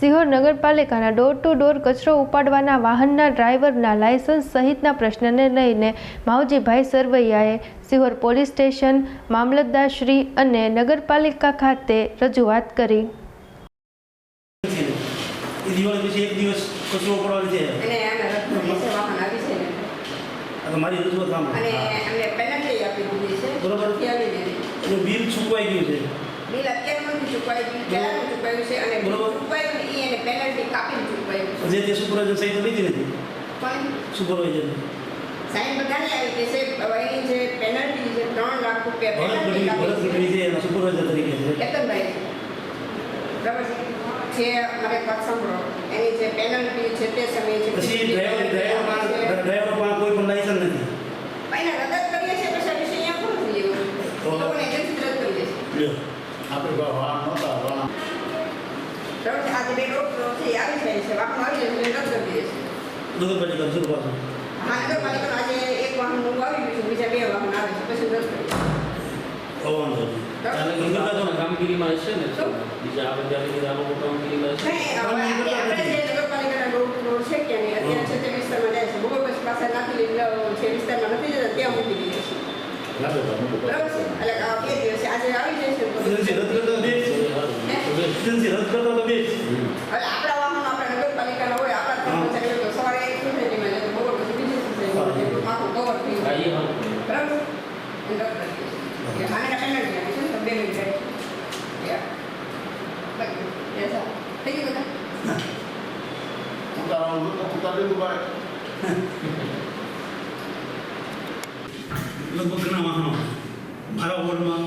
સિહોર નગરપાલિકાના door to door કચરો ઉપાડવાના વાહનના ડ્રાઈવરના લાયસન્સ સહિતના પ્રશ્નને લઈને માવજીભાઈ સરવૈયાએ સિહોર પોલીસ સ્ટેશન મામલતદારશ્રી અને નગરપાલિકા ખાતે રજૂઆત કરી. મારી રજૂઆત બરોબર. બિલ ચૂકવાઈ ગયું છે. બિલ અત્યારે નથી ચૂકવાયું બિલ પહેલાનું ચૂકવાયું છે અને બરોબર. ચૂકવાયું કાપીને ચૂકવાયું જે તે સુપરવાઇઝર સહી તો લીધી નથી પણ સુપરવાઇઝર સાહેબ બધાની આવી કે છે એની જે પેનલ્ટી છે ત્રણ લાખ રૂપિયા પેનલ્ટી કાપી છે એના સુપરવાઇઝર તરીકે છે કેતનભાઈ બરાબર છે જે મારે વાત સાંભળો એની જે પેનલ્ટી છે તે સમયે છે પછી ડ્રાઈવર પાસે કોઈ પણ લાયસન્સ નથી એને રદ જ કરીએ છીએ પછી આ વિષય અહીંયા પૂરો થઈ ગયો તો- એ લોકોને એજન્સી રદ કરીએ છીએ લ્યો આપણે કોઈ વાહન નહોતા વાહન એ આવી જાય છે વાહન આવી જાય છે એટલે રદ દઈએ છીએ નગરપાલિકા જરૂર પાછું મહાનગરપાલિકાનું આજે એક વાહન નવું આવી ગયું છે બીજા બે વાહન આવે છે પછી કામગીરીમાં હશે ને શું? બીજા આ બધા બીજા લોકો કામગીરીમાં હશે આપણે આપણે જે નગરપાલિકાના રોડ રોડ છે કે અત્યારે છે તે વિસ્તારમાં જાય છે બહુ પછી પાછા નાખી વિસ્તારમાં નથી જતા ત્યાં મૂકી દઈએ છીએ બરાબર છે એટલે આ બે દિવસે આજે આવી જાય છે તો એજન્સી રદ કરતા બે જ. હે? એજન્સી રદ કરતા તો બે લગભગ ઘણા વાહનો. મારા વોર્ડમાં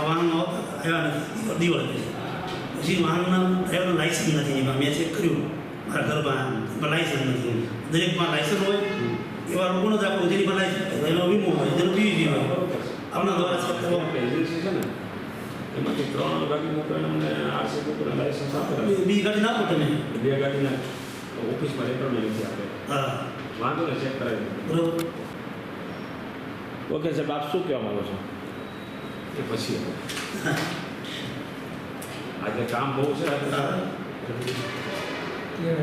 વાહનો આવ્યા નથી દિવાળી પછી પછી વાહનના ડ્રાઈવરનું લાયસન્સ નથી એમાં મેં ચેક કર્યું. મારા ઘરમાં લાઇસન્સ નથી. દરેકમાં લાઇસન્સ હોય એવા લોકોને જ આપણું જેની પાસે લાયસન્સ એનો વીમો હોય જેનો પીવીજી હોય. આપણા દ્વારા ચેક કરવા માટે. એજન્સી છે ને એમાંથી ત્રણ ગાડી મોકલે અમને આરસી ઉપર લાઇસન્સ આપે બી ગાડી નાખો તમે. બે ગાડી નાખો. ઓફિસમાં રેકોર્ડ નથી આપે હા. વાંધો ને ચેક કરાવી બરોબર. ઓકે સાહેબ આપ શું કહેવા માગો છો? એ પછી. આજે કામ બહુ છે આજે હા.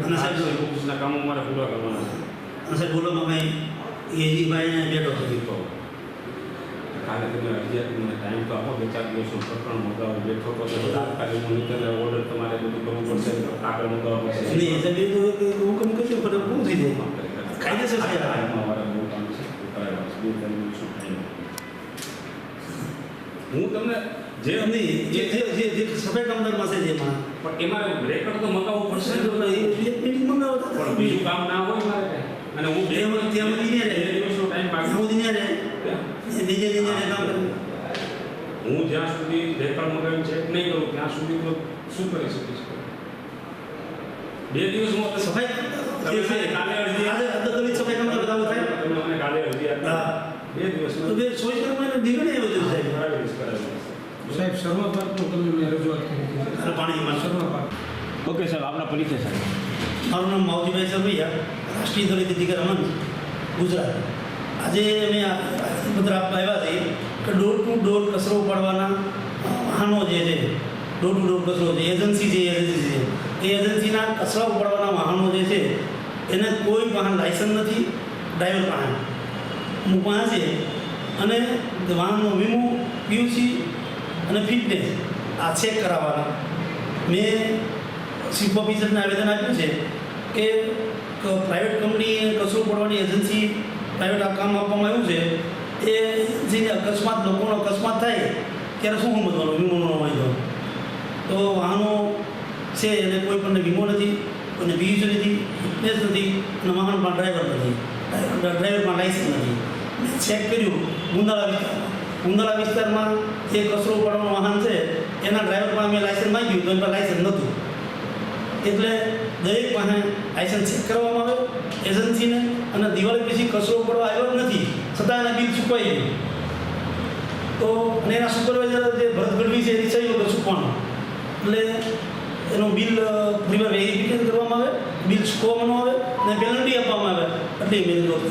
અને સાહેબ ઓફિસના કામો મારે પૂરા કરવાના છે. અને સાહેબ બોલો માં કંઈ એજીભાઈને બેઠો હતો તો કાલે તમે અગિયાર મને ટાઈમ તો આપો બે ચાર દિવસનો પ્રકરણ મંગાવો બેઠો તો કાલે હું નીકળે ઓર્ડર તમારે બધું કરવું પડશે આગળ મંગાવવા પડશે. નહીં એ સાહેબ એ તો એક હુકમ કર્યો ફરક પૂરું થઈ જાય. કાયદેસર છે. મારા બહુ કામ છે. કરાવવા છે. બે ત્રણ દિવસનો ટાઈમ હું તમને જે નહીં જે જે જે સફેદ કામદાર પાસે છે એમાં પણ એમાં રેકર્ડ તો મંગાવવું પડશે તો ને. એ એક મિનિટ મંગાવો પણ બીજું કામ ના હોય મારે અને હું બે વખત ત્યાં સુધી ને બે રહે દિવસનો ટાઈમ પાછો સુધી રહે નીચે નીચે રહે કામ હું જ્યાં સુધી રેકર્ડ મંગાવ્યું ચેક નહીં કરું ત્યાં સુધી તો શું કરી શકીશ બે દિવસમાં સફાઈ તમે જે છે મને કાલે અરજી આજે અદલિત સફાઈ કામદાર બતાવું થાય તમે મને કાલે અરજી આપી હા. બે તો દિવસમાં બે સોય કર્મ નીકળે એવું છે સાહેબ કરાવી દઈશ, કરાવી દઈશ. સાહેબ સર્વપાકનું તમને મેં રજૂઆત કરી પાણીમાં સર્વપાક ઓકે સાહેબ આપના પરિચય સાહેબ. મારું નામ માવજીભાઈ સરવૈયા રાષ્ટ્રીય દલિત અધિકાર મંચ ગુજરાત. આજે અમે પત્ર આપવા આવ્યા છીએ કે ડોર ટુ ડોર કચરો ઉપાડવાના વાહનો જે છે ડોર ટુ ડોર કચરો છે એજન્સી છે એજન્સી છે એ એજન્સીના કચરા ઉપાડવાના વાહનો જે છે એને કોઈ વાહન લાયસન્સ નથી ડ્રાઈવર પાસે. અમુક પાસે છે અને વાહનનો વીમો પીયુસી અને ફિટનેસ આ ચેક કરાવવાના. મેં ચીફ ઓફિસરને આવેદન આપ્યું છે કે પ્રાઇવેટ કંપની કચરો પડવાની એજન્સી પ્રાઇવેટ આ કામ આપવામાં આવ્યું છે. એ જે અકસ્માત, લોકોનો અકસ્માત થાય, ત્યારે શું સમજવાનું વીમો ન હોય તો. વાહનો છે, એને કોઈ પણ વીમો નથી અને બીજું નથી ફિટનેસ નથી, અને વાહન પણ ડ્રાઈવર નથી. ડ્રાઈવર ડ્રાઈવરમાં લાઇસન્સ નથી. મેં ચેક કર્યું ગુંદાળા વિસ્તારમાં. ગુંદાળા વિસ્તારમાં જે કચરો ઉપાડવાનું વાહન છે, એના ડ્રાઈવર પાસે મેં લાયસન્સ માંગ્યું તો એમાં લાયસન્સ નહોતું. એટલે દરેક પાસે લાયસન્સ ચેક કરવામાં આવે એજન્સીને અને દિવાળી પછી કચરો ઉપાડવા આવ્યો જ નથી, છતાં એના બિલ ચૂકવાઈ ગયું. તો, અને એના સુપરવાઇઝર જે ભરત ગઢવી છે એ સહી વગર ચૂકવાનું એટલે એનું બિલ ફરીવાર વેરિફિકેશન કરવામાં આવે, બિલ ચૂકવવામાં આવે, અને પેનલ્ટી આપવામાં આવે, એટલી મેં વિરોધ